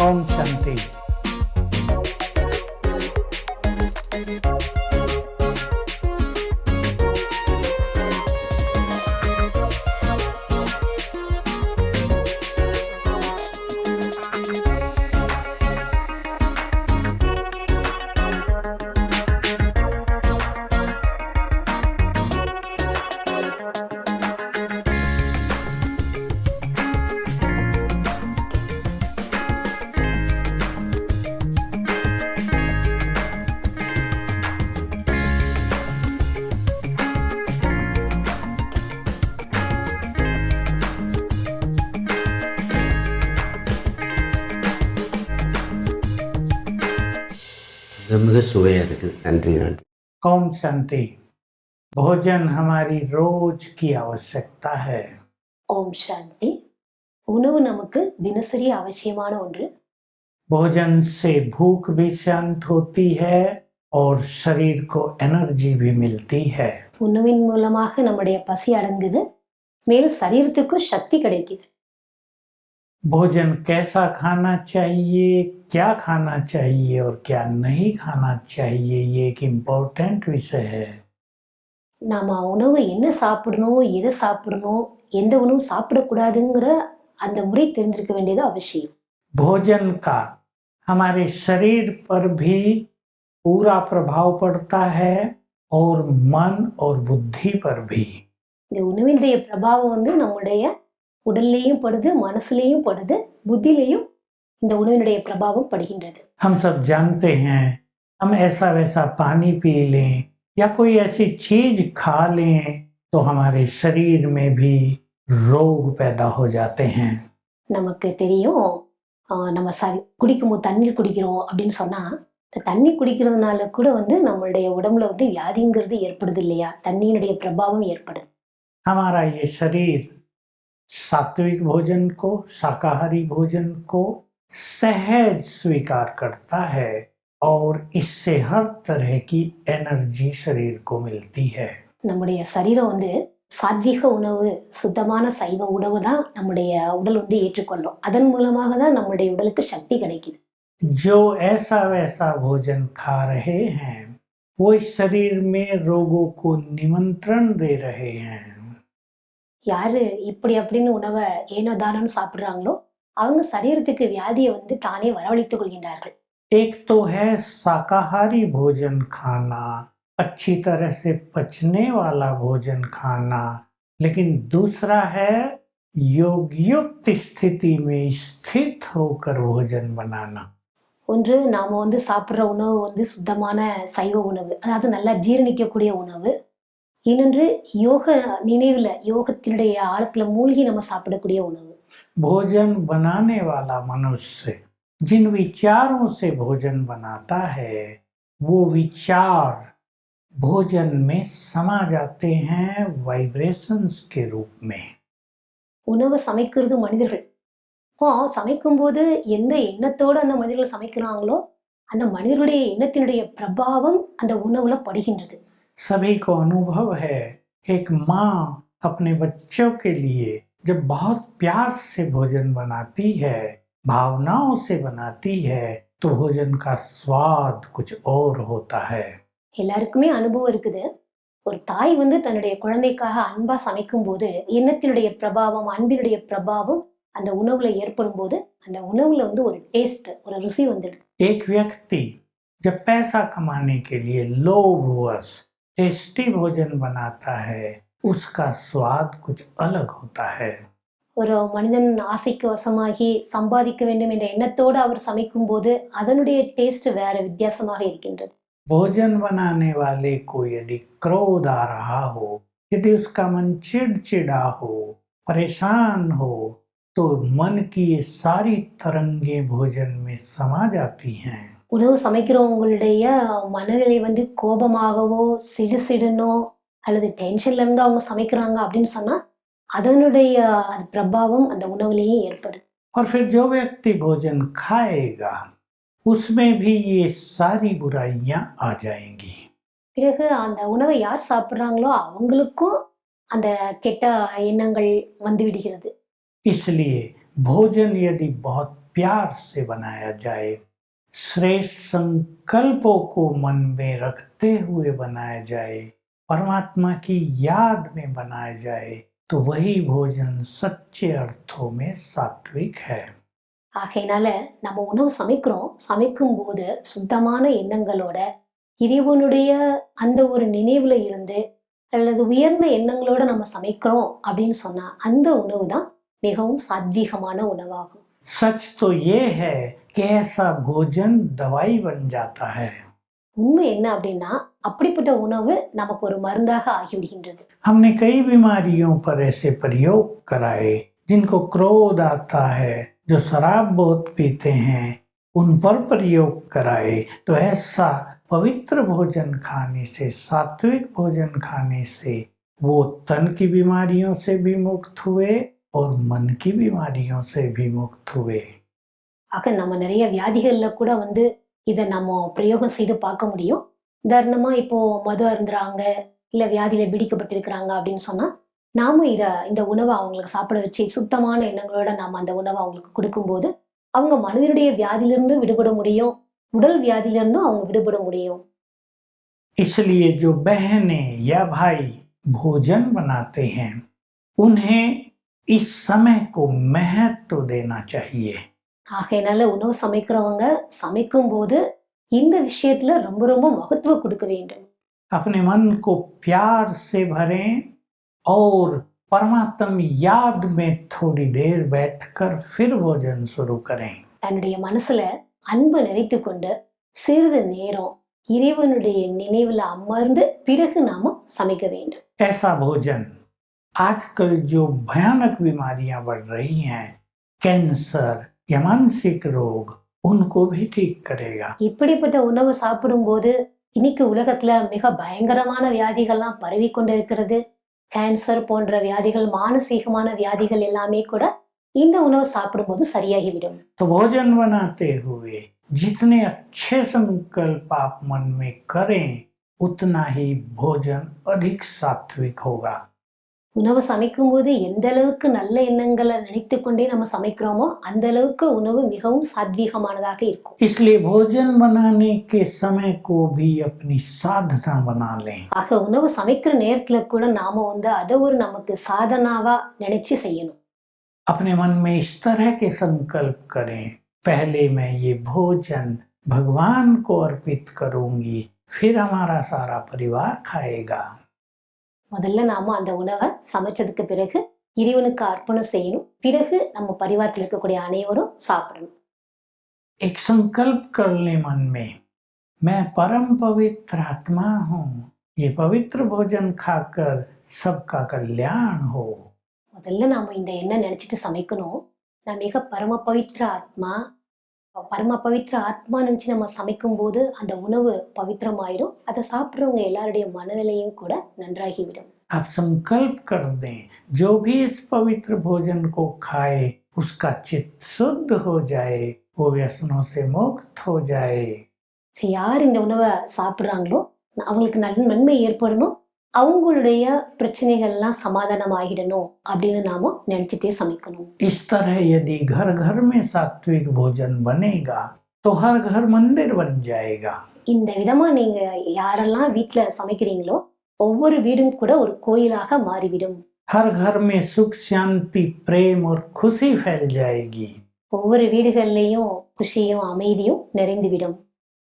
content is. மிக சுவையாக இருக்குது நன்றி நன்றி ओम शांति भोजन हमारी रोज की आवश्यकता है ஓம் சாந்தி உணவு நமக்கு தினசரி அவசியமான ஒன்று भोजन से भूख भी शांत होती है और शरीर को एनर्जी भी मिलती है உணவின் மூலமாக நம்முடைய பசி அடங்குது மேலும் சரீரத்துக்கும் சக்தி கிடைக்குது भोजन कैसा खाना चाहिए क्या खाना चाहिए और क्या नहीं खाना चाहिए ये एक इम्पोर्टेंट विषय है நாம உணவு என்ன சாப்பிடணும் எதை சாப்பிடணும் எந்த உணவும் சாப்பிடக்கூடாதுங்கிற அந்த முறை தெரிஞ்சிருக்க வேண்டியது அவசியம் भोजन का हमारे शरीर पर भी पूरा प्रभाव पड़ता है और मन और बुद्धि पर भी இந்த உணவினுடைய பிரபாவம் வந்து நம்முடைய உடல்லையும் படுது மனசுலேயும் படுது புத்திலையும் இந்த உணவினுடைய பிரபாவம் படுகின்றது हम सब जानते हैं हम ऐसा वैसा पानी पी लें या कोई ऐसी चीज खा लें तो हमारे शरीर में भी रोग पैदा हो जाते हैं நமக்கு தெரியும் ஆஹ் நம்ம சரி குடிக்கும்போது தண்ணீர் குடிக்கிறோம் அப்படின்னு சொன்னா இந்த தண்ணி குடிக்கிறதுனால கூட வந்து நம்மளுடைய உடம்புல வந்து வியாதிங்கிறது ஏற்படுது இல்லையா தண்ணியினுடைய பிரபாவம் ஏற்படுது हमारा ये शरीर सात्विक भोजन को शाकाहारी भोजन को सहज स्वीकार करता है और इससे हर तरह की एनर्जी शरीर को मिलती है நம்முடைய சரீரம் வந்து சாத்வீக உணவு சுத்தமான சைவ உணவு தான் நம்முடைய உடல் வந்து ஏற்றுக்கொள்ளும் அதன் மூலமாக தான் நம்முடைய உடலுக்கு சக்தி கிடைக்குது जो ऐसा वैसा भोजन खा रहे हैं वो इस शरीर में रोगों को निमंत्रण दे रहे हैं யாரு இப்படி அப்படின்னு உணவை ஏனோ தானோன்னு சாப்பிடுறாங்களோ அவங்க சரீரத்துக்கு வியாதியை வந்து தானே வரவழைத்துக் கொள்கின்றார்கள் एक तो है शाकाहारी भोजन खाना अच्छी तरह से पचने वाला भोजन खाना लेकिन दूसरा है योग युक्त स्थिति में स्थित होकर भोजन बनाना ஒன்று நாம வந்து சாப்பிட்ற உணவு வந்து சுத்தமான சைவ உணவு அதாவது நல்லா ஜீரணிக்கக்கூடிய உணவு இன்னொன்று யோக நினைவுல யோகத்தினுடைய ஆழத்துல மூழ்கி நம்ம சாப்பிடக்கூடிய உணவு भोजन बनाने वाला मनुष्य जिन विचारों से भोजन बनाता है वो विचार भोजन में समा जाते हैं वाइब्रेशंस के रूप में உணவை சமைக்கிறது மனிதர்கள் இப்போ சமைக்கும்போது எந்த எண்ணத்தோடு அந்த மனிதர்கள் சமைக்கிறாங்களோ அந்த மனிதர்களுடைய எண்ணத்தினுடைய பிரபாவம் அந்த உணவுல படுகின்றது सभी को अनुभव है एक माँ अपने बच्चों के लिए जब बहुत प्यार से भोजन बनाती है भावनाओं से बनाती है तो भोजन का स्वाद कुछ और होता है எல்லாருக்குமே அனுபவம் இருக்குது ஒரு தாய் வந்து தன்னுடைய குழந்தைக்காக அன்பா சமைக்கும் போது எண்ணத்தினுடைய பிரபாவம் அன்பினுடைய பிரபாவம் அந்த உணவுல ஏற்படும் போது அந்த உணவுல வந்து ஒரு டேஸ்ட் ஒரு ருசி வந்துடுது एक व्यक्ति जब पैसा कमाने के लिए लोभवश टेस्टी भोजन बनाता है उसका स्वाद कुछ अलग होता है ஒரு மனிதன் ஆசைக்கு வசமாகி சம்பாதிக்க வேண்டும் என்ற எண்ணத்தோடு அவர் சமைக்கும் போது அதனுடைய டேஸ்ட் வேற வித்தியாசமாக இருக்கின்றது भोजन बनाने वाले को यदि क्रोध आ रहा हो यदि उसका मन चिड़चिड़ा हो परेशान हो तो मन की ये सारी तरंगे भोजन में समा जाती हैं உணவு சமைக்கிறவங்களுடைய மனநிலை வந்து கோபமாகவோ சிடுசிடுனோ அல்லது டென்ஷன்ல இருந்து அவங்க சமைக்கிறாங்க அப்படின்னு சொன்னா அதனுடைய அது பிரபாவம் அந்த உணவுலேயே ஏற்படுது और फिर जो व्यक्ति भोजन खाएगा उसमें भी ये सारी बुराइयां आ जाएंगी பிறகு அந்த உணவை யார் சாப்பிட்றாங்களோ அவங்களுக்கும் அந்த கெட்ட எண்ணங்கள் வந்து விடுகிறது इसलिए भोजन यदि बहुत प्यार से बनाया जाए श्रेष्ठ संकल्पों को मन में रखते हुए बनाया जाए परमात्मा की याद में बनाया जाए तो वही भोजन सच्चे अर्थों में सात्विक है ஆகையினால நம்ம உணவு சமைக்கிறோம் சமைக்கும் போது சுத்தமான எண்ணங்களோட இறைவனுடைய அந்த ஒரு நினைவுல இருந்து அல்லது உயர்ந்த எண்ணங்களோட நம்ம சமைக்கிறோம் அப்படின்னு சொன்னா அந்த உணவு தான் மிகவும் சாத்வீகமான உணவாகும் सच तो ये है कि ऐसा भोजन दवाई बन जाता है உண்மை என்ன அப்படின்னா அப்படிப்பட்ட உணவு நமக்கு ஒரு மருந்தாக ஆகிவிடுகின்றது हमने कई बीमारियों पर ऐसे प्रयोग कराए जिनको क्रोध आता है जो शराब बहुत पीते हैं उन पर प्रयोग कराए तो ऐसा पवित्र भोजन खाने से सात्विक भोजन खाने से वो तन की बीमारियों से भी मुक्त हुए और मन की बीमारियों से भी मुक्त हुए ஆக நம்ம நிறைய வியாதிகள்ல கூட வந்து இதை நம்ம பிரயோகம் செய்து பார்க்க முடியும் உதாரணமா இப்போ மது அருந்துறாங்க இல்ல வியாதியில பீடிக்கப்பட்டிருக்கிறாங்க அப்படின்னு சொன்னா நாம இத இந்த உணவை அவங்களுக்கு சாப்பிட வச்சு சுத்தமான எண்ணங்களோட நாம அந்த உணவை அவங்களுக்கு கொடுக்கும்போது அவங்க மனிதனுடைய வியாதியிலிருந்து விடுபட முடியும் உடல் வியாதியிலிருந்தும் அவங்க விடுபட முடியும் इसलिए जो बहनें या भाई भोजन बनाते हैं उन्हें इस समय को महत्व देना चाहिए ஆகையினால உணவு சமைக்கிறவங்க சமைக்கும் போது இந்த விஷயத்துல ரொம்ப ரொம்ப மகத்துவம் கொடுக்க வேண்டும் अपने मन को प्यार से भरें और परमात्म याद में थोड़ी देर बैठकर फिर भोजन शुरू करें தன்னுடைய மனசுல அன்பை நிறைத்து கொண்டு சிறிது நேரம் இறைவனுடைய நினைவுல அமர்ந்து பிறகு நாம சமைக்க வேண்டும் ऐसा भोजन आजकल जो भयानक बीमारियां बढ़ रही हैं कैंसर या मानसिक रोग उनको भी ठीक करेगा இப்படிப்பட்ட உணவு சாப்பிடும்போது இன்னைக்கு உலகத்துல மிக பயங்கரமான வியாதிகள்லாம் பரவி கொண்டிருக்கிறது கேன்சர் போன்ற வியாதிகள் மானசீகமான வியாதிகள் எல்லாமே கூட இந்த உணவு சாப்பிடும்போது சரியாகிவிடும் तो भोजन बनाते हुए जितने अच्छे संकल्प आप मन में करें उतना ही भोजन अधिक सात्विक होगा உணவு சமைக்கும்போது எந்த அளவுக்கு நல்ல எண்ணங்களை நினைத்து கொண்டே நம்ம சமைக்கிறோமோ அந்த அளவுக்கு உணவு மிகவும் சாத்வீகமானதாக இருக்கும் इसलिए भोजन बनाने के समय को भी अपनी साधना बना लें ஆக உணவு சமைக்கிற நேரத்துல கூட நாம வந்து அதை ஒரு நமக்கு சாதனாவா நினைச்சு செய்யணும் अपने मन में इस तरह के संकल्प करें पहले मैं ये भोजन भगवान को अर्पित करूंगी फिर हमारा सारा परिवार खाएगा முதல்ல நாம அந்த உணவை சமைச்சதுக்கு பிறகு இறைவனுக்கு அர்ப்பணம் செய்யணும் பிறகு நம்ம பரிவாரத்தில் இருக்கக்கூடிய அனைவரும் சாப்பிடணும் एक संकल्प कर ले मन में मैं परम पवित्र आत्मा हूँ ये पवित्र भोजन खाकर सबका कल्याण हो முதல்ல நாம இந்த எண்ணம் நினைச்சிட்டு சமைக்கணும் நான் மிக பரம பவித்ர ஆத்மா பரம பவித்ர ஆத்மா நினைச்சு நம்ம சமைக்கும் போது அந்த உணவு பவித்திரமாயிடும் அதை சாப்பிட்றவங்க எல்லாருடைய மனநிலையும் கூட நன்றாகிவிடும் आप संकल्प कर दें जो भी इस पवित्र भोजन को खाए उसका चित्त शुद्ध हो जाए वो व्यसनों से मुक्त हो जाए சரி, யார் இந்த உணவை சாப்பிட்றாங்களோ அவங்களுக்கு நல்ல நன்மை ஏற்படணும் அவங்களுடைய பிரச்சனைகள்லாம் சமாதானம் ஆகிடணும் அப்படின்னு நாம நினைச்சிட்டே சமைக்கணும் इस तरह यदि घर घर में सात्विक भोजन बनेगा तो हर घर मंदिर बन जाएगा இந்த விதமா நீங்க யாரெல்லாம் வீட்ல சமைக்கிறீங்களோ ஒவ்வொரு வீடும் கூட ஒரு கோயிலாக மாறிவிடும் हर घर में सुख शांति प्रेम और खुशी फैल जाएगी ஒவ்வொரு வீடுகள்லயும் குஷியும் அமைதியும் நிறைந்துவிடும்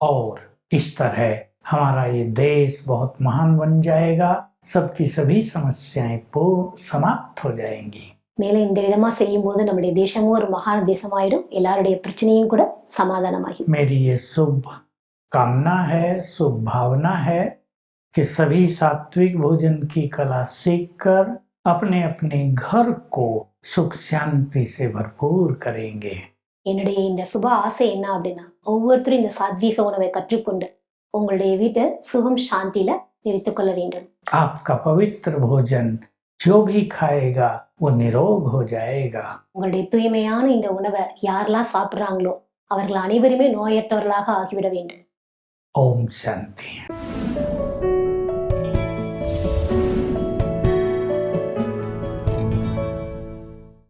और इस तरह हमारा ये देश बहुत महान बन जाएगा सबकी सभी समस्याएं पूर्ण समाप्त हो जाएंगी மேலே இந்த விதமா செய்யும் போது நம்முடைய தேசமும் ஒரு மகான தேசமாயிடும் எல்லாருடைய பிரச்சனையும் கூட சமாதானமாகி मेरी ये शुभ कामना है शुभ भावना है कि सभी सात्विक भोजन की कला सीखकर अपने अपने घर को सुख शांति से भरपूर करेंगे என்னுடைய இந்த சுப ஆசை என்ன அப்படின்னா ஒவ்வொருத்தரும் இந்த சாத்வீக உணவை கற்றுக்கொண்டு உங்களுடைய வீட்டை சுகம் சாந்தியில பிரித்து கொள்ள வேண்டும். ஆப்கா பவித்ர போஜன் ஜோ பி காயேகா ஒரு நிரோக் ஹோ ஜாயேகா உங்களுடைய தூய்மையான இந்த உணவை யாரெல்லாம் சாப்பிடுறாங்களோ அவர்கள் அனைவருமே நோயற்றவர்களாக ஆகிவிட வேண்டும். ஓம் சாந்தி.